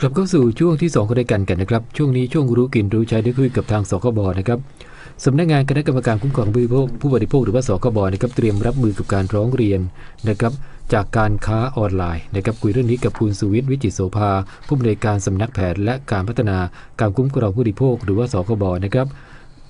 กลับเข้าสู่ช่วงที่2องรายการกันนะครับ ช่วงนี้ช่วงรู้กินรู้ใช้ได้คุยกับทางสคบนะครับสำนักงานคณะกรรมการคุ้มครองผู้บริโภคผู้บริโภคหรือว่าสคบนะครับเตรียมรับมือกับการร้องเรียนนะครับจากการค้าออนไลน์นะครับคุยเรื่องนี้กับคุณสุวิทย์วิจิตโสภา ผู้อำนวยการสำนักแผนและการพัฒนาการคุ้มครองผู้บริโภค หรือว่าสคบนะครับ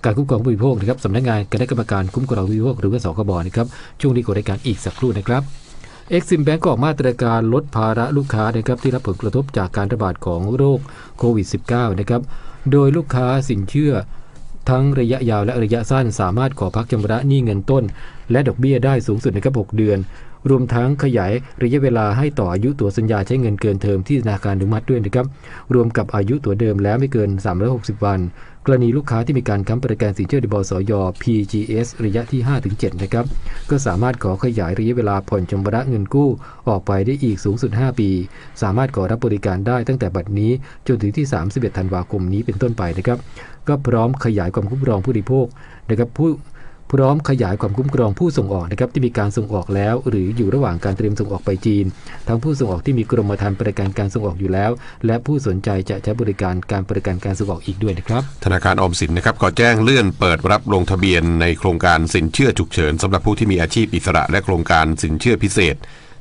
การคุ้มครองผู้บริโภคนะครับสำนักงานคณะกรรมการคุ้มครองผู้บริโภคหรือว่าสคบนะครับช่วงนี้ของรายการอีกสักครู่นะครับ เอ็กซิมแบงก์ก็ออกมาตรการลดภาระลูกค้านะครับที่รับผลกระทบจากการระบาดของโรคโควิด -19 นะครับ โดยลูกค้าสินเชื่อทั้งระยะยาวและระยะสั้นสามารถขอพักชำระหนี้เงินต้น และดอกเบี้ยได้สูงสุดนะครับ6เดือน รวมทั้งขยายระยะเวลาให้ต่ออายุตัวสัญญาใช้เงินเกินเทอมที่ธนาคารอนุมัติด้วยนะครับ รวมกับอายุตัวเดิมแล้วไม่เกิน 360 วัน กรณีลูกค้าที่มีการค้ำประกันสินเชื่อในบสย PGS ระยะที่ 5-7 นะครับ ก็สามารถขอขยายระยะเวลาผ่อนชำระเงินกู้ออกไปได้อีกสูงสุด 5 ปี สามารถขอรับบริการได้ตั้งแต่บัดนี้จนถึงที่ 31 ธันวาคมนี้เป็นต้นไปนะครับ ก็พร้อมขยายความคุ้มครองผู้บริโภคนะครับผู้ พร้อมขยายความคุ้มครองผู้ส่งออกนะครับที่มีการส่งออกแล้ว หรืออยู่ระหว่างการเตรียมส่งออกไปจีน ทั้งผู้ส่งออกที่มีกรมธรรม์ประกันการส่งออกอยู่แล้ว และผู้สนใจจะใช้บริการการประกันการส่งออกอีกด้วยนะครับ ธนาคารออมสินนะครับก็แจ้งเลื่อนเปิดรับลงทะเบียนในโครงการสินเชื่อฉุกเฉินสำหรับผู้ที่มีอาชีพอิสระ และโครงการสินเชื่อพิเศษ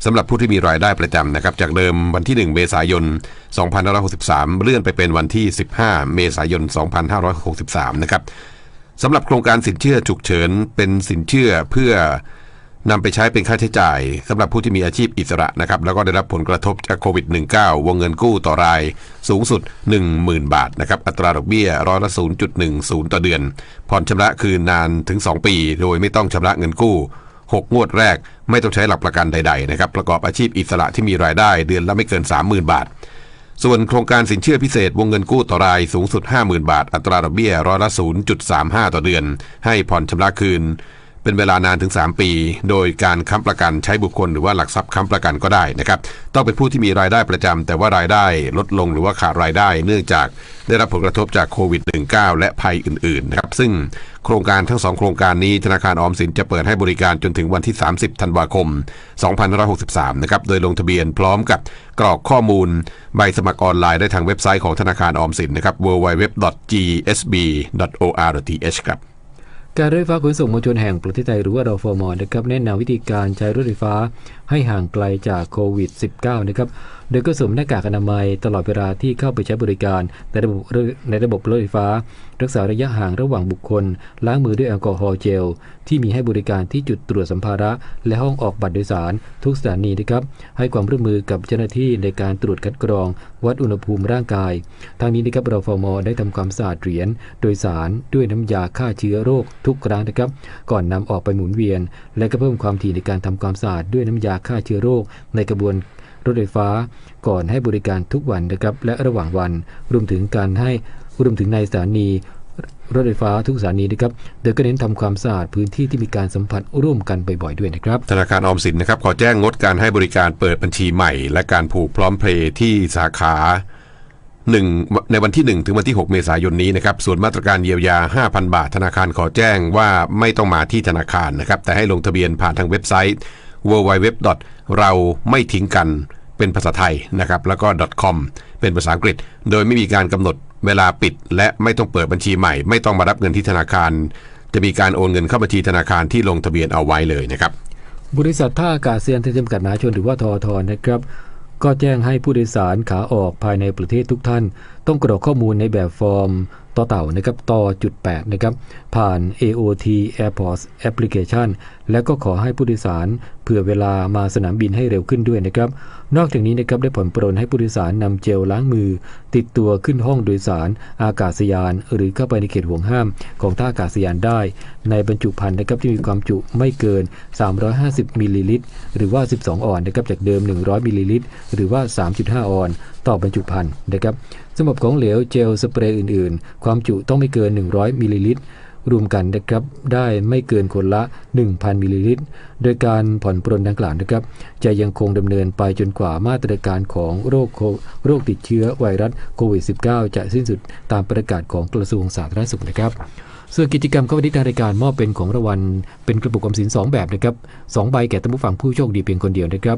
สำหรับผู้ที่มีรายได้ประจำนะครับจากเดิมวันที่ 1 เมษายน 2563 เลื่อนไปเป็นวันที่ 15 เมษายน 2563 นะครับ สำหรับโครงการสินเชื่อฉุกเฉินเป็นสินเชื่อเพื่อนำไปใช้เป็นค่าใช้จ่าย สำหรับผู้ที่มีอาชีพอิสระนะครับแล้วก็ได้รับผลกระทบจากโควิด -19 วงเงินกู้ต่อรายสูงสุด 10,000 บาทนะครับอัตราดอกเบี้ยร้อยละ 0.10 ต่อเดือน ผ่อนชำระคืนนานถึง 2 ปี โดยไม่ต้องชำระเงินกู้ 6 งวดแรกไม่ต้องใช้หลักประกันใดๆนะครับประกอบอาชีพอิสระที่มีรายได้เดือนละไม่เกิน 30,000 บาท ส่วนโครงการสินเชื่อพิเศษวงเงินกู้ต่อรายสูงสุด 50,000 บาท อัตราดอกเบี้ยร้อยละ0.35 ต่อเดือน ให้ผ่อนชำระคืน เป็นเวลานานถึง 3 ปี โดยการค้ำประกันใช้บุคคลหรือว่าหลักทรัพย์ค้ำประกันก็ได้นะครับ ต้องเป็นผู้ที่มีรายได้ประจำแต่ว่ารายได้ลดลงหรือว่าขาดรายได้ เนื่องจากได้รับผลกระทบจากโควิด -19 และภัยอื่นๆนะครับ ซึ่งโครงการทั้งสองโครงการนี้ธนาคารออมสินจะเปิดให้บริการจนถึงวันที่ 30 ธันวาคม 2563 นะครับ โดยลงทะเบียนพร้อมกับกรอกข้อมูล ใบสมัครออนไลน์ได้ทางเว็บไซต์ของธนาคารออมสินนะครับ www.gsb.or.th ครับ การรถไฟฟ้าขนส่งมวลชนแห่งประเทศไทยหรือว่ารฟมนะครับแนะนำวิธีการใช้รถไฟฟ้าให้ห่างไกลจากโควิด -19 นะครับ โดยก็สวมหน้ากากอนามัยตลอดเวลาที่เข้าไปใช้บริการในระบบในระบบรถไฟฟ้า รักษาระยะห่างระหว่างบุคคล ล้างมือด้วยแอลกอฮอล์เจล ที่มีให้บริการที่จุดตรวจสัมภาระ และห้องออกบัตรโดยสารทุกสถานีนะครับ ให้ความร่วมมือกับเจ้าหน้าที่ในการตรวจคัดกรอง วัดอุณหภูมิร่างกาย ทางนี้นะครับรฟมได้ทำความสะอาดเหรียญโดยสารด้วยน้ำยาฆ่าเชื้อโรคทุกครั้งนะครับ ก่อนนำออกไปหมุนเวียน และก็เพิ่มความถี่ในการทำความสะอาดด้วยน้ำยาฆ่าเชื้อโรค ในกระบวนรถไฟฟ้า ก่อนให้บริการทุกวันนะครับและระหว่างวันรวมถึงการให้รวมถึงในสถานีรถไฟฟ้าทุกสถานีนะครับ โดยก็เน้นทำความสะอาดพื้นที่ที่มีการสัมผัสร่วมกันบ่อยๆด้วยนะครับ ธนาคารออมสินนะครับขอแจ้งงดการให้บริการเปิดบัญชีใหม่ และการผูกพร้อมเพลย์ที่สาขาหนึ่งในวันที่ 1 ถึงวันที่ 6 เมษายนนี้นะครับ ส่วนมาตรการเยียวยา 5,000 บาท ธนาคารขอแจ้งว่าไม่ต้องมาที่ธนาคารนะครับ แต่ให้ลงทะเบียนผ่านทางเว็บไซต์ www. เราไม่ทิ้งกันเป็นภาษาไทยนะครับแล้วก็ .com เป็นภาษาอังกฤษ โดยไม่มีการกำหนดเวลาปิด และไม่ต้องเปิดบัญชีใหม่ ไม่ต้องมารับเงินที่ธนาคาร จะมีการโอนเงินเข้าบัญชีธนาคารที่ลงทะเบียนเอาไว้เลยนะครับบริษัทท่าอากาศยานไทยจำกัดมหาชนหรือว่าทอทนะครับก็แจ้งให้ผู้โดยสารขาออกภายในประเทศทุกท่าน ต้องกรอกข้อมูลในแบบฟอร์ม ต่อเต่านะครับต่อจุด8นะครับผ่าน AOT Airports Application และก็ขอให้ผู้โดยสารเผื่อเวลามาสนามบินให้เร็วขึ้นด้วยนะครับ นอกจากนี้นะครับได้ผ่อนปรนให้ผู้โดยสารนำเจลล้างมือ ติดตัวขึ้นห้องโดยสารอากาศยาน หรือเข้าไปในเขตห่วงห้ามของท่าอากาศยานได้ ในบรรจุภัณฑ์นะครับที่มีความจุไม่เกิน 350มิลลิลิตรหรือว่า 12 ออนนะครับจากเดิม 100มิลลิลิตรหรือว่า 3.5 ออน ต่อบรรจุภัณฑ์นะครับ สำหรับของเหลวเจลสเปรย์อื่นๆ ความจุต้องไม่เกิน 100มิลลิลิตรรวมกันนะครับได้ไม่เกินคนละ 1,000 มิลลิลิตร โดยการผ่อนปรนดังกล่าวนะครับ จะยังคงดำเนินไปจนกว่ามาตรการของโรคโโรคติดเชื้อไวรัสโควิด -19 จะสิ้นสุดตามประกาศของกระทรวงสาธารณสุขนะครับส่วนกิจกรรมก็วันนี้ทางรายการมอบเป็นของรางวัลเป็นกระปุกออมสิน 2 แบบนะครับสองใบแก่ท่านผู้ฟังผู้โชคดีเพียงคนเดียวนะครับ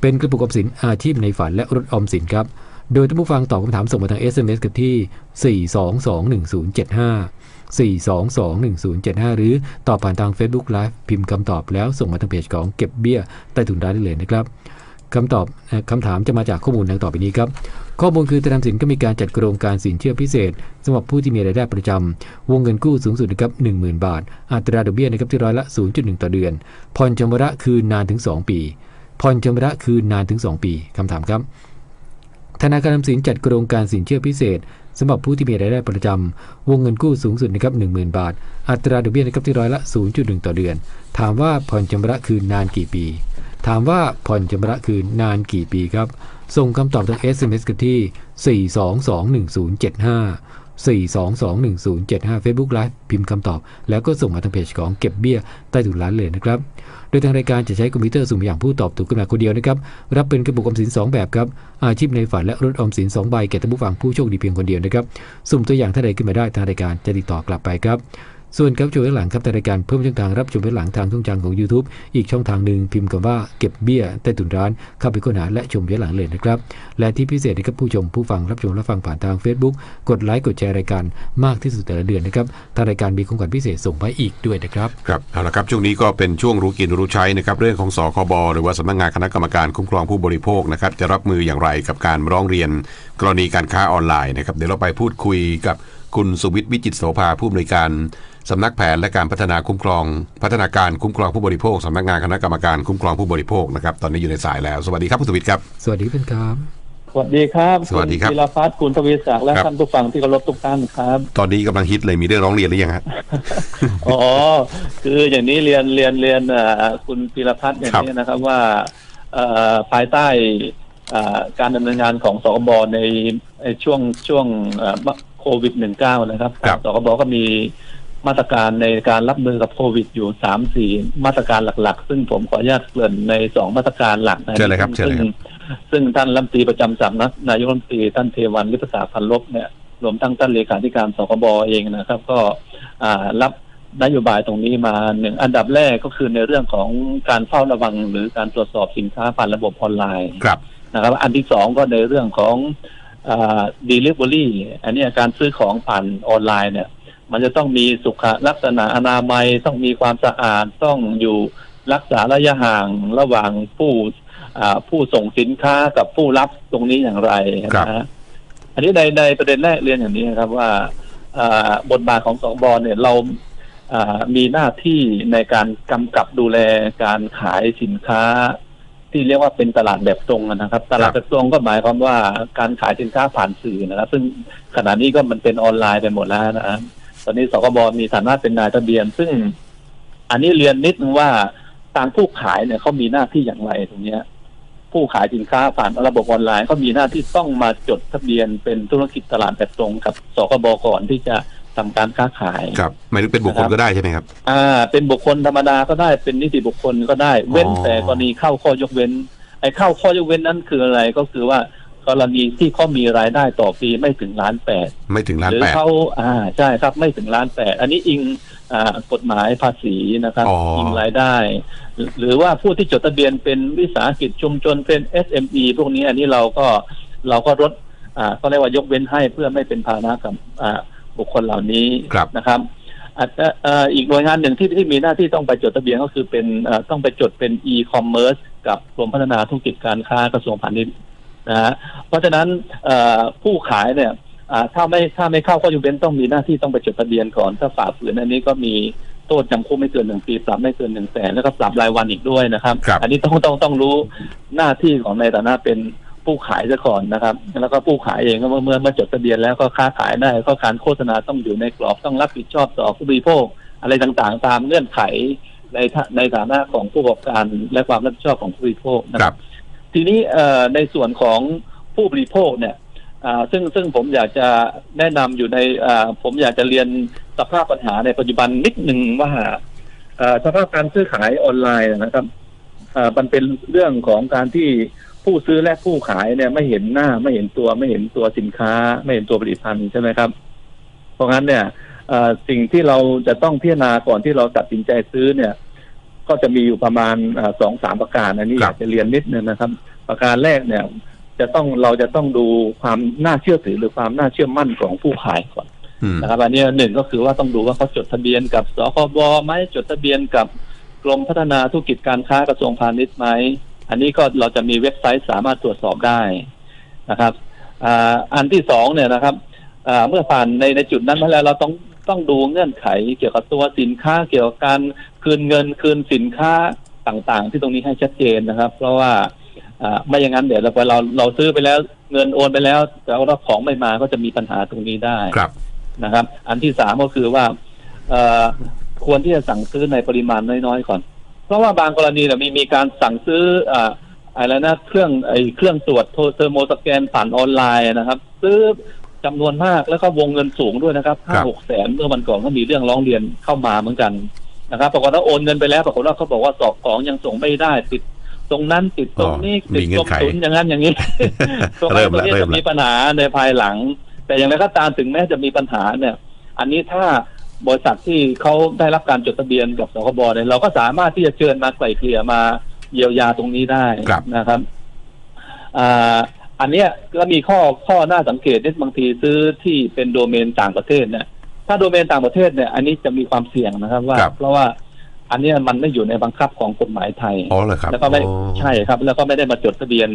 เป็นกระปุกออมสินอาชีพในฝันและรถออมสินครับ โดยท่านผู้ฟังตอบคำถามส่งมาทาง SMS กับที่ 4221075 4221075 หรือตอบผ่านทาง Facebook Live พิมพ์คำตอบแล้วส่งมาทางเพจของเก็บเบี้ยใต้ถุนร้านได้เลยนะครับคำตอบคำถามจะมาจากข้อมูลดังต่อไปนี้ครับ ข้อมูลคือธนาคารสินก็มีการจัดโครงการสินเชื่อพิเศษสำหรับผู้ที่มีรายได้ประจำวงเงินกู้สูงสุดนะครับ10,000บาท อัตราดอกเบี้ยนะครับที่ร้อยละ 0.1 ต่อเดือน ผ่อนชำระคืนนานถึง 2 ปี ผ่อนชำระคืนนานถึง 2 ปีคำถามครับ ธนาคารออมสินจัดโครงการสินเชื่อพิเศษสำหรับผู้ที่มีรายได้ประจำวงเงินกู้สูงสุดนะครับ10,000 บาท อัตราดอกเบี้ยนะครับที่ร้อยละ 0.1 ต่อเดือน ถามว่าผ่อนชำระคืนนานกี่ปี ถามว่าผ่อนชำระคืนนานกี่ปีครับ ส่งคำตอบทาง SMS กันที่ 4221075 4221075 Facebook Live พิมพ์คำตอบ แล้วก็ส่งมาทางเพจของเก็บเบี้ยใต้ถุนร้านเลยนะครับ โดยทางรายการจะใช้คอมพิวเตอร์สุ่มอย่างผู้ตอบถูกขึ้นมาคนเดียวนะครับ รับเป็นกระปุกออมสิน 2 แบบครับ อาชีพในฝันและรถออมสิน 2 ใบแก่ท่านผู้ฟังผู้โชคดีเพียงคนเดียวนะครับ สุ่มตัวอย่างท่านใดขึ้นมาได้ทางรายการจะติดต่อกลับไปครับ ส่วนครับชมย้อนหลังครับทางรายการเพิ่มช่องทางรับชมย้อนหลังทางช่องทางของ YouTube อีกช่องทางหนึ่งพิมพ์คำว่าเก็บเบี้ยใต้ถุนร้านเข้าไปค้นหาและชมย้อนหลังเลยนะครับ และที่พิเศษนะครับผู้ชมผู้ฟังรับชมและฟังผ่านทาง Facebook กดไลค์กดแชร์รายการมากที่สุดแต่ละเดือนนะครับทางรายการมีของขวัญพิเศษส่งไปอีกด้วยนะครับครับเอาละครับช่วงนี้ก็เป็นช่วงรู้กินรู้ใช้นะครับเรื่องของสคบหรือว่าสำนักงานคณะกรรมการคุ้มครองผู้บริโภคนะครับจะรับมืออย่างไรกับการร้องเรียน กรณีการค้าออนไลน์นะครับเดี๋ยวเราไปพูดคุยกับคุณสุวิทย์วิจิตโสภาผู้อำนวยการ สำนักแผนและการพัฒนาคุ้มครอง พัฒนาการคุ้มครองผู้บริโภคสำนักงานคณะกรรมการคุ้มครองผู้บริโภคนะครับตอนนี้อยู่ในสายแล้ว สวัสดีครับคุณสุวิทย์ครับ สวัสดีเป็นครับ สวัสดีครับสวัสดีครับณธีรพัฒน์คุณทวีศักดิ์และครับท่านผู้ฟังที่เคารพทุกท่านครับ ตอนนี้กำลังฮิตเลยมีเรื่องร้องเรียนหรือยังฮะอ๋อคืออย่างนี้เรียนเรียนเรียนเอ่อคุณธีรพัฒน์อย่างนี้นะครับว่าเอ่อภายใต้เอ่อการดำเนินงานของสคบในในช่วงช่วงเอ่อโควิด -19 นะครับครับสคบก็มี มาตรการในการรับมือกับโควิดอยู่สามสี่มาตรการหลัก ๆ ซึ่งผมขออนุญาตเกริ่นในสองมาตรการหลักนะเชิญเลยครับเชิญเลยครับ ซึ่งซึ่งท่านรัฐมนตรีประจำสำนักนายกรัฐมนตรีท่านเทวันวิทยาศาสตร์พันลบเนี่ยรวมทั้งท่านเลขาธิการสคบเองนะครับ ก็อ่ารับนโยบายตรงนี้มาหนึ่งอันดับแรกก็คือในเรื่องของการเฝ้าระวัง หรือการตรวจสอบสินค้าผ่านระบบออนไลน์ครับ นะครับ อันที่สองก็ในเรื่องของอ่า delivery อันเนี้ยการซื้อของผ่านออนไลน์เนี่ย มันจะต้องมีสุขลักษณะอนามัยต้องมีความสะอาดต้องอยู่รักษาระยะห่างระหว่างผู้อ่าผู้ส่งสินค้ากับผู้รับตรงนี้อย่างไรครับนะฮะอันนี้ในในประเด็นแรกเรียนอย่างนี้นะครับว่าอ่าบทบาทของสองบอเนี่ยเราอ่ามีหน้าที่ในการกำกับดูแลการขายสินค้า ที่เรียกว่าเป็นตลาดแบบตรงนะครับ ตลาดแบบตรงก็หมายความว่าการขายสินค้าผ่านสื่อนะครับ ซึ่งขณะนี้ก็มันเป็นออนไลน์ไปหมดแล้วนะครับ ตอนนี้สคบมีฐานะเป็นนายทะเบียน ซึ่งอันนี้เรียนนิดนึงว่าทางผู้ขายเนี่ยเขามีหน้าที่อย่างไรตรงเนี้ย ผู้ขายสินค้าผ่านระบบออนไลน์เขามีหน้าที่ต้องมาจดทะเบียนเป็นธุรกิจตลาดแบบตรงกับสคบก่อนที่จะทำการค้าขายครับหมายถึงเป็นบุคคลก็ได้ใช่ไหมครับ อ่า เป็นบุคคลธรรมดาก็ได้เป็นนิติบุคคลก็ได้ เว้นอ๋อแต่กรณีเข้าข้อยกเว้น ไอ้เข้าข้อยกเว้นนั้นคืออะไรก็คือว่า กรณีที่เขามีรายได้ต่อปีไม่ถึงล้านแปดไม่ถึงล้านหรือแปดเขาอ่าใช่ครับไม่ถึงล้านแปดอันนี้อิงอ่ากฎหมายภาษีนะครับอ๋ออิงรายได้หรือหรือว่าผู้ที่จดทะเบียนเป็นวิสาหกิจชุมชนเป็น SME พวกนี้อันนี้เราก็เราก็ลดอ่าก็เรียกว่ายกเว้นให้เพื่อไม่เป็นภาระกับอ่าบุคคลเหล่านี้ครับนะครับอาจจะเอ่ออีกหน่วยงานหนึ่งที่ที่มีหน้าที่ต้องไปจดทะเบียนก็คือเป็นเอ่อต้องไปจดเป็น e-commerce กับกรมพัฒนาธุรกิจการค้ากระทรวงพาณิชย์ นะฮะเพราะฉะนั้นเอ่อผู้ขายเนี่ยอ่าถ้าไม่ถ้าไม่เข้าข้อยกเว้นต้องมีหน้าที่ต้องไปจดทะเบียนก่อนถ้าฝ่าฝืนอันนี้ก็มีโทษจำคุกไม่เกินหนึ่งปี ปรับไม่เกินหนึ่งแสนแล้วก็ปรับรายวันอีกด้วยนะครับครับอันนี้ต้องต้องต้องรู้หน้าที่ของในฐานะเป็นผู้ขายซะก่อนนะครับ แล้วก็ผู้ขายเองก็เมื่อเมื่อเมื่อจดทะเบียนแล้วก็ค้าขายได้ก็การโฆษณาต้องอยู่ในกรอบต้องรับผิดชอบต่อผู้บริโภคอะไรต่างๆ ตามเงื่อนไขในฐาในฐานะของผู้ประกอบการและความรับผิดชอบของผู้บริโภคนะคครัรับบ ทีนี้ในส่วนของผู้บริโภคเนี่ยซึ่งซึ่งผมอยากจะแนะนำอยู่ในผมอยากจะเรียนสภาพปัญหาในปัจจุบันนิดหนึ่งว่าสภาพการซื้อขายออนไลน์นะครับมันเป็นเรื่องของการที่ผู้ซื้อและผู้ขายเนี่ยไม่เห็นหน้าไม่เห็นตัวไม่เห็นตัวสินค้า ไม่เห็นตัวผลิตภัณฑ์ใช่ไหมครับ เพราะงั้นเนี่ยสิ่งที่เราจะต้องพิจารณาก่อนที่เราตัดสินใจซื้อเนี่ย ก็จะมีอยู่ประมาณสองสามประการอันนี้คอรับยากจะเรียนนิดนึงนะครับ ประการแรกเนี่ย จะต้องเราจะต้องดูความน่าเชื่อถือหรือความน่าเชื่อมั่นของผู้ขายก่อนอืมนะครับอันนี้หนึ่งก็คือว่าต้องดูว่าเขาจดทะเบียนกับสคบไหมจดทะเบียนกับกรมพัฒนาธุรกิจการค้ากระทรวงพาณิชย์ไหมอันนี้ก็เราจะมีเว็บไซต์สามารถตรวจสอบได้นะครับอ่าอันที่สองเนี่ยนะครับอ่าเมื่อผ่านในในจุดนั้นมาแล้วเราต้อง ต้องดูเงื่อนไขเกี่ยวกับตัวสินค้าเกี่ยวกับการคืนเงินคืนสินค้าต่างๆ ที่ตรงนี้ให้ชัดเจนนะครับ เพราะว่าอ่าไม่อย่างนั้นเดี๋ยวเราเราเราซื้อไปแล้วเงินโอนไปแล้วแต่ว่าของไม่มาก็จะมีปัญหาตรงนี้ได้ครับนะครับ อันที่สามก็คือว่าเอ่อควรที่จะสั่งซื้อในปริมาณน้อยๆก่อน เพราะว่าบางกรณีเนี่ยมีมีการสั่งซื้ออ่าอะไรนะเครื่องไอเครื่องตรวจเทอร์โมสแกนผ่านออนไลน์นะครับ ซื้อ จำนวนมากแล้วก็วงเงินสูงด้วยนะครับห้าหกแสนเมื่อวันก่อนก็มีเรื่องร้องเรียนเข้ามาเหมือนกันนะครับปรากฏว่าโอนเงินไปแล้วปรากฏว่าเขาบอกว่าสอบของยังส่งไม่ได้ติดตรงนั้นติดตรงนี้อ๋อติดมีเงื่กรอนมไขศุลอย่างนั้นอย่างนี้ตรงเริ่นั้นมตรงละนี้เริ่จะมละมีปัญหาในภายหลัง แต่อย่างไรก็ตามถึงแม้จะมีปัญหาเนี่ย อันนี้ถ้าบริษัทที่เขาได้รับการจดทะเบียนกับสคบเนี่ยเราก็สามารถที่จะเชิญมาไกล่เกลี่ยมาเยียวยาตรงนี้ได้ครับนะครับอ่า อันเนี้ยก็มีข้อข้อน่าสังเกตที่บางทีซื้อที่เป็นโดเมนต่างประเทศเนี่ยถ้าโดเมนต่างประเทศเนี่ยอันนี้จะมีความเสี่ยงนะครับว่าครับเพราะว่าอันเนี้ยมันไม่อยู่ในบังคับของกฎหมายไทยอ๋อเหรอครับแล้วก็ไม่อ๋อใช่ครับ แล้วก็ไม่ได้มาจดทะเบียน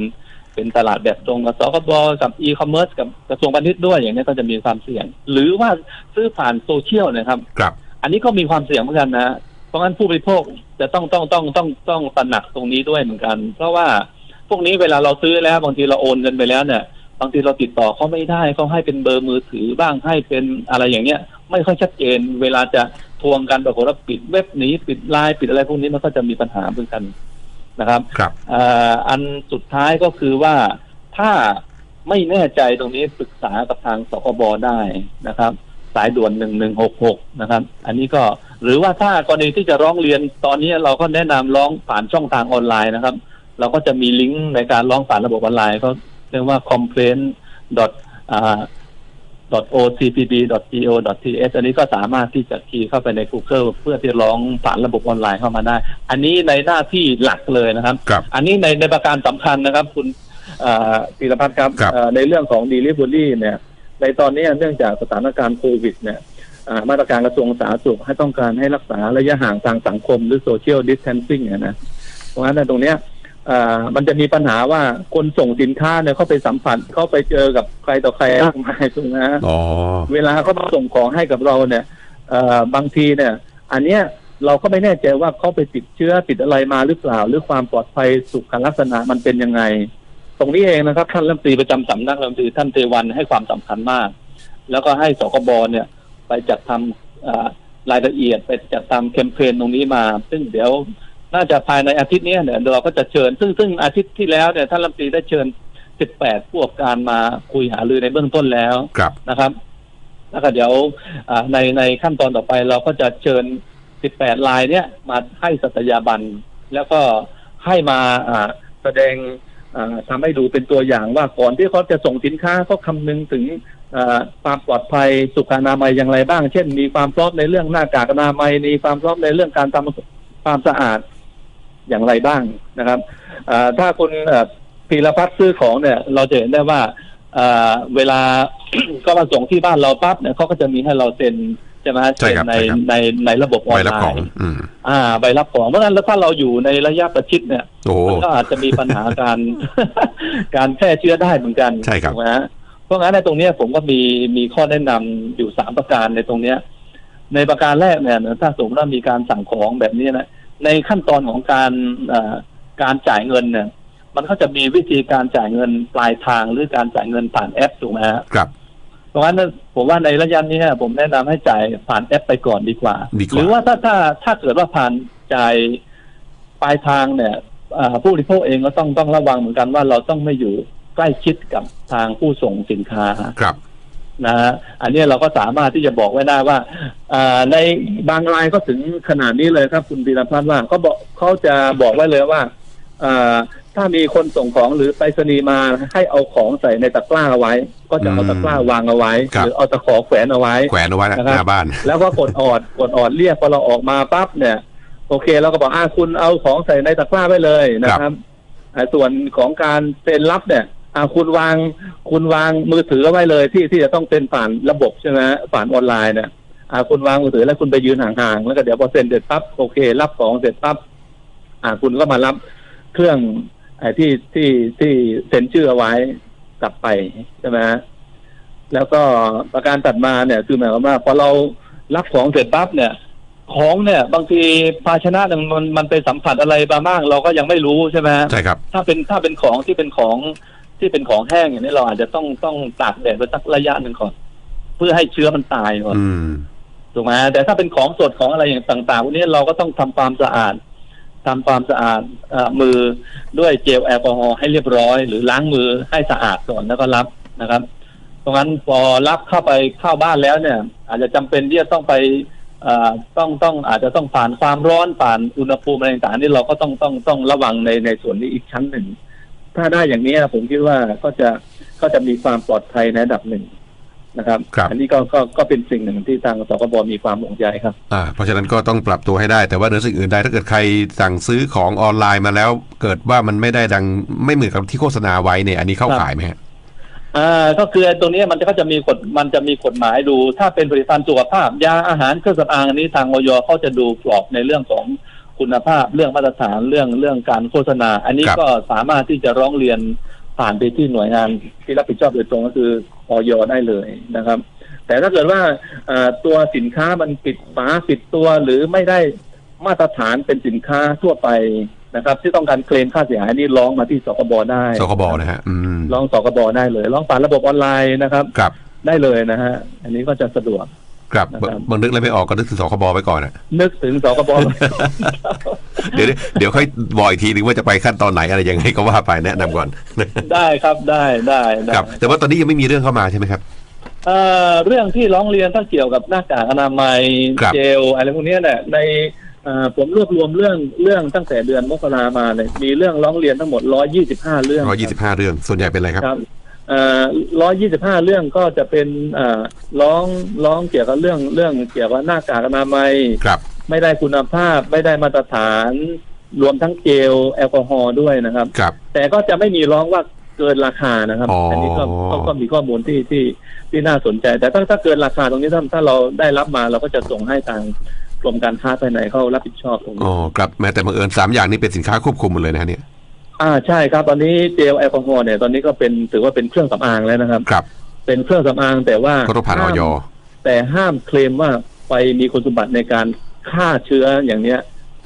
เป็นตลาดแบบตรงกับสคบกับอีคอมเมิร์ซกับกระทรวงพาณิชย์ด้วยอย่างนี้ก็จะมีความเสี่ยง หรือว่าซื้อผ่านโซเชียลนะครับครับ อันนี้ก็มีความเสี่ยงเหมือนกันนะ เพราะงั้นผู้บริโภคจะต้องต้องต้องต้องต้องตระหนักตรงนี้ด้วยเหมือนกัน เพราะว่า พวกนี้เวลาเราซื้อแล้วบางทีเราโอนเงินไปแล้วเนี่ยบางทีเราติดต่อเขาไม่ได้เขาให้เป็นเบอร์มือถือบ้างให้เป็นอะไรอย่างเงี้ย ไม่ค่อยชัดเจน เวลาจะทวงกันปรากฏว่าปิดเว็บหนีปิดไลน์ปิดอะไรพวกนี้มันก็จะมีปัญหาเหมือนกันนะครับครับเอ่ออันสุดท้ายก็คือว่าถ้าไม่แน่ใจตรงนี้ปรึกษากับทางสคบได้นะครับ สายด่วนหนึ่งหนึ่งหกหกนะครับ อันนี้ก็หรือว่าถ้ากรณีที่จะร้องเรียนตอนนี้เราก็แนะนำร้องผ่านช่องทางออนไลน์นะครับ เราก็จะมีลิงก์ในการร้องผ่านระบบออนไลน์ก็เรียกว่า complaint dot อ่า .ocpb.go.th อันนี้ก็สามารถที่จะคีย์เข้าไปใน Google เพื่อที่ร้องผ่านระบบออนไลน์เข้ามาได้ อันนี้ในหน้าที่หลักเลยนะครับครับอันนี้ในในประการสำคัญนะครับ คุณเอ่อธีรพัฒน์ครับครับเอ่อในเรื่องของ delivery เนี่ย ในตอนนี้เนื่องจากสถานการณ์โควิด เนี่ยอ่ามาตรการกระทรวงสาธารณสุขให้ต้องการให้รักษาระยะห่างทางสังคมหรือ social distancing อะนะเพราะฉะนั้นในตรงเนี้ยอ่า มันจะมีปัญหาว่าคนส่งสินค้าเนี่ยเขาไปสัมผัสเขาไปเจอกับใครต่อใครมากมายถูกไหมฮะอ๋อเวลาเขามาส่งของให้กับเราเนี่ยเอ่อบางทีเนี่ย อันเนี้ยเราก็ไม่แน่ใจว่าเขาไปติดเชื้อติดอะไรมาหรือเปล่า หรือความปลอดภัยสุขลักษณะมันเป็นยังไง ตรงนี้เองนะครับ ท่านรัฐมนตรีประจำสำนักรัฐมนตรีท่านเทวันให้ความสำคัญมาก แล้วก็ให้สคบเนี่ย ไปจัดทำอ่ารายละเอียดไปจัดทำแคมเปญตรงนี้มา ซึ่งเดี๋ยว น่าจะภายในอาทิตย์เนี้ยเนี่ยเราก็จะเชิญ ซึ่งซึ่งอาทิตย์ที่แล้วเนี่ยท่านรัฐมนตรีได้เชิญ 18 ผู้ประกอบการมาคุยหารือในเบื้องต้นแล้วครับนะครับแล้วก็เดี๋ยวอ่าในในขั้นตอนต่อไปเราก็จะเชิญ 18 ลายเนี้ยมาให้สัตยาบัน แล้วก็ให้มาอ่าแสดงอ่าทำให้ดูเป็นตัวอย่างว่าก่อนที่เขาจะส่งสินค้าเขาคำนึงถึงอ่าความปลอดภัยสุขอนามัยอย่างไรบ้าง เช่น มีความพร้อมในเรื่องหน้ากากอนามัยมีความพร้อมในเรื่องการทำความสะอาด อย่างไรบ้างนะครับอ่าถ้าคุณเอ่อพีรพัฒน์ซื้อของเนี่ย เราจะเห็นได้ว่าเอ่อเวลาก็มาส่งที่บ้านเราปั๊บเนี่ยเขาก็จะมีให้เราเซ็นใช่ไหมใช่เซ็นครับในใช่ครับในในระบบออใบนรับไลของน์อืมอ่าใบรับของเพราะฉะนั้นแล้วถ้าเราอยู่ในระยะประชิดเนี่ยโอ้โหมันก็อาจจะมีปัญหาการการแพร่เชื้อได้เหมือนกันใช่ครับถูกไหมฮะเพราะงั้นในตรงเนี้ยผมก็มีมีข้อแนะนำอยู่สามประการในตรงเนี้ย ในประการแรกเนี่ยถ้าสมมติว่ามีการสั่งของแบบนี้นะ ในขั้นตอนของการเอ่อการจ่ายเงินเนี่ย มันก็จะมีวิธีการจ่ายเงินปลายทางหรือการจ่ายเงินผ่านแอปถูกไหมฮะครับเพราะฉะนั้นผมว่าในระยะนี้ผมแนะนำให้จ่ายผ่านแอปไปก่อนดีกว่าดีกว่า หรือว่าถ้าถ้าถ้าเกิดว่าผ่านจ่ายปลายทางเนี่ยอ่าผู้บริโภคเองก็ต้องต้องระวังเหมือนกันว่าเราต้องไม่อยู่ใกล้ชิดกับทางผู้ส่งสินค้าครับ นะฮะอันนี้เราก็สามารถที่จะบอกไว้ได้ว่าอ่าในบางรายก็ถึงขนาดนี้เลยครับคุณธีรพัฒน์ว่าเขาบอกเขาจะบอกไว้เลยว่าอ่าถ้ามีคนส่งของหรือไปรษณีย์มาให้เอาของใส่ในตะกร้าเอาไว้ ก็จะเอาอืมตะกร้าวางเอาไว้ครับหรือเอาตะขอแขวนเอาไว้แขวนเอาไว้นะนะครับหน้าบ้าน แล้วก็กดออดกดออดเรียกพอเราออกมาปั๊บเนี่ย โอเคเราก็บอกอ่าคุณเอาของใส่ในตะกร้าไว้เลยนะครับอ่าส่วนของการเซ็นรับเนี่ย อ่าคุณวางคุณวางมือถือเอาไว้เลยที่ที่จะต้องเซ็นผ่านระบบใช่ไหมผ่านออนไลน์เนี่ยอ่าคุณวางมือถือแล้วคุณไปยืนห่างๆแล้วก็เดี๋ยวพอเซ็นเสร็จปั๊บโอเค รับของเสร็จปั๊บอ่าคุณก็มารับเครื่องไอ้ที่ที่ที่เซ็นชื่อเอาไว้กลับไปใช่ไหมฮะแล้วก็ประการตัดมาเนี่ย คือหมายความว่าพอเรารับของเสร็จปั๊บเนี่ย ของเนี่ย บางทีภาชนะเนี่ยมันมันไปสัมผัสอะไรมาบ้างเราก็ยังไม่รู้ใช่ไหมฮะใช่ครับ ถ้าเป็นถ้าเป็นของที่เป็นของ ที่เป็นของแห้งอย่างนี้เราอาจจะต้องต้องตากแดดไปสักระยะหนึ่งก่อน เพื่อให้เชื้อมันตายก่อนอืมถูกไหมแต่ถ้าเป็นของสดของอะไรอย่างต่างๆพวกนี้เราก็ต้องทำความสะอาดทำความสะอาดเอ่อมือด้วยเจลแอลกอฮอล์ให้เรียบร้อย หรือล้างมือให้สะอาดก่อนแล้วก็รับนะครับตรงนั้นพอรับเข้าไปเข้าบ้านแล้วเนี่ย อาจจะจำเป็นที่จะต้องไปเอ่อต้องต้องอาจจะต้องผ่านความร้อนผ่านอุณหภูมิอะไรต่างๆนี่เราก็ต้องต้องต้องระวังในในส่วนนี้อีกชั้นหนึ่ง ถ้าได้อย่างนี้ผมคิดว่าก็จะก็จะมีความปลอดภัยในระดับหนึ่งนะครับ ครับ อันนี้ก็ก็ก็เป็นสิ่งหนึ่งที่ทางสกบมีความห่วงใยครับ อ่าเพราะฉะนั้นก็ต้องปรับตัวให้ได้แต่ว่าเหนือสิ่งอื่นใดถ้าเกิดใครสั่งซื้อของออนไลน์มาแล้ว เกิดว่ามันไม่ได้ดังไม่เหมือนกับที่โฆษณาไว้เนี่ยอันนี้เข้าครับข่ายไหมฮะอ่าก็คือไอ้ตรงเนี้ยมันจะก็จะมีกฎมันจะมีกฎหมายดู ถ้าเป็นผลิตภัณฑ์สุขภาพ ยาอาหารเครื่องสำอางอันนี้ทางออยเขาจะดูกรอบในเรื่องของ คุณภาพเรื่องมาตรฐานเรื่องเรื่องการโฆษณา อันนี้ครับ ก็สามารถที่จะร้องเรียนผ่านไปที่หน่วยงานที่รับผิดชอบโดยตรงก็คือออยได้เลยนะครับ แต่ถ้าเกิดว่าอ่าตัวสินค้ามันปิดฝาปิดตัวหรือไม่ได้มาตรฐานเป็นสินค้าทั่วไปนะครับ ที่ต้องการเคลมค่าเสียหายนี่ร้องมาที่สคบได้สคบนะฮะอืมร้องสกบได้เลยร้องผ่านระบบออนไลน์นะครับ ครับ ได้เลยนะฮะ อันนี้ก็จะสะดวก ครับนะครับบางนึกอะไรไม่ออกก็นึกถึงสคบไปก่อนอะนึกถึงสกบเดี๋ยวเดี๋ยวค่อยบอกอีกทีนึงว่าจะไปขั้นตอนไหนอะไรยังไงก็ว่าไปแนะนำก่อน ได้ครับได้ได้ได้ครับ แต่ว่าตอนนี้ยังไม่มีเรื่องเข้ามาใช่ไหมครับเอ่อเรื่องที่ร้องเรียนถ้าเกี่ยวกับหน้ากากอนามัยครับเจลอะไรพวกเนี้ยเนี่ยในเอ่อผมรวบรวมเรื่องเรื่องตั้งแต่เดือนมกรามาเนี่ยมีเรื่องร้องเรียนทั้งหมด 125 เรื่องร้อยยี่สิบห้าเรื่อง ส่วนใหญ่เป็นอะไรครับ ครับเอ่อ125เรื่องก็จะเป็นเอ่อร้องร้องเกี่ยวกับเรื่องเรื่องเกี่ยวกับหน้ากากอนามัยครับ ไม่ได้คุณภาพไม่ได้มาตรฐาน รวมทั้งเจลแอลกอฮอล์ด้วยนะครับครับ แต่ก็จะไม่มีร้องว่าเกินราคานะครับอ๋ออันนี้ก็ก็ก็มีข้อมูลที่ที่ที่น่าสนใจ แต่ถ้าถ้าเกินราคาตรงนี้ถ้าถ้าเราได้รับมาเราก็จะส่งให้ทางกรมการค้าภายในเขารับผิดชอบตรงนี้อ๋อครับแม้แต่บังเอิญสามอย่างนี้เป็นสินค้าควบคุมหมดเลยนะฮะเนี่ย อ่าใช่ครับ ตอนนี้เจลแอลกอฮอล์เนี่ยตอนนี้ก็เป็นถือว่าเป็นเครื่องสำอางแล้วนะครับ ครับเป็นเครื่องสำอางแต่ว่าก็ต้องผ่านอห้อยมแต่ห้ามเคลมว่าไปมีคุณสมบัติในการฆ่าเชื้ออย่างเนี้ย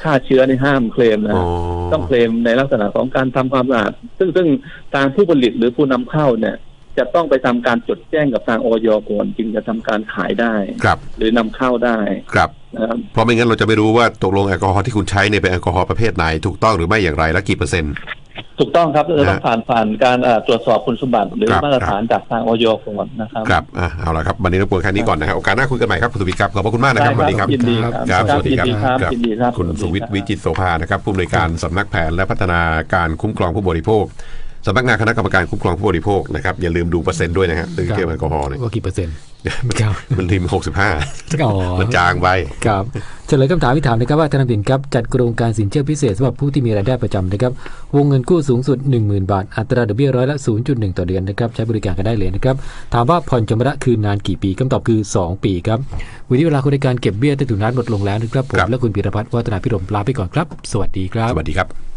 ฆ่าเชื้อในห้ามเคลมนะ อ๋อต้องเคลมในลักษณะของการทำความสะอาดซึ่งซึ่งทางผู้ผลิตหรือผู้นำเข้าเนี่ย จะต้องไปทำการจดแจ้งกับทางออยก่อนจึงจะทำการขายได้ ครับหรือนำเข้าได้ครับ นะครับเพราะไม่งั้นเราจะไม่รู้ว่าตกลงแอลกอฮอล์ที่คุณใช้เนี่ยเป็นแอลกอฮอล์ประเภทไหนถูกต้องหรือไม่อย่างไรและกี่เปอร์เซ็นต์ ถูกต้องครับเราต้องนะผ่านผ่านการเอ่อตรวจสอบคุณสมบัติหรือครับมาตรฐานจากทางออยก่อนนะครับครับอะเอาละครับวันนี้รบกวนแค่นี้ก่อนนะครับโอกาสหน้าคุยกันใหม่ครับคุณสุวิทย์ครับขอบพระคุณมากนะครับสวัสดีครับยินดีครับครับสวัสดีครับยินดีครับครับยินดีครับคุณสุวิทย์วิจิตรโสภานะครับผู้อำนวยการสำนักแผนและพัฒนาการคุ้มครองผู้บริโภค สำนักงานคณะกรรมการคุ้มครองผู้บริโภคนะครับอย่าลืมดูเปอร์เซ็นต์ด้วยนะฮะซื้อเจลแอลกอฮอล์เนี่ยว่ากี่เปอร์เซ็นต์ครับมันทีมหกสิบห้าอ๋อมันจางไปครับเฉลยคำถามที่ถามนะครับว่าธนาคารครับจัดโครงการสินเชื่อพิเศษสำหรับผู้ที่มีรายได้ประจำนะครับวงเงินกู้สูงสุด 10,000 บาท อัตราดอกเบี้ยร้อยละ 0.1 ต่อเดือนนะครับใช้บริการกันได้เลยนะครับถามว่าผ่อนชำระคืนนานกี่ปีคำตอบคือ 2 ปีครับวันนี้เวลาคุณในการเก็บเบี้ยใต้ถุนร้านหมดลงแล้วนะครับผมครับและคุณพีรพัฒน์วัฒนาพิรมลาไปก่อนครับ สวัสดีครับ สวัสดีครับ